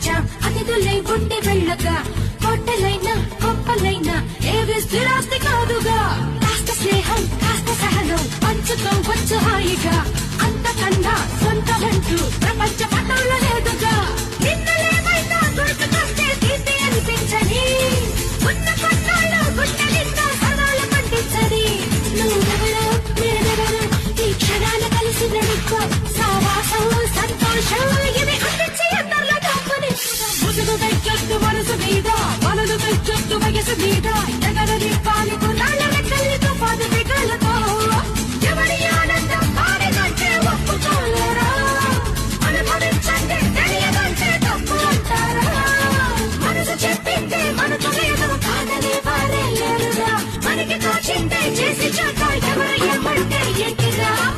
వచ్చాం అతిథులై ఉండి వెళ్ళగా. కోటలైనా గొప్పలైనా ఏవి స్థిరాస్తి కాదుగా. కాస్త స్నేహం కాస్త సహనం పంచుకో వచ్చు హాయిగా. అంతకన్నా to make us a leader.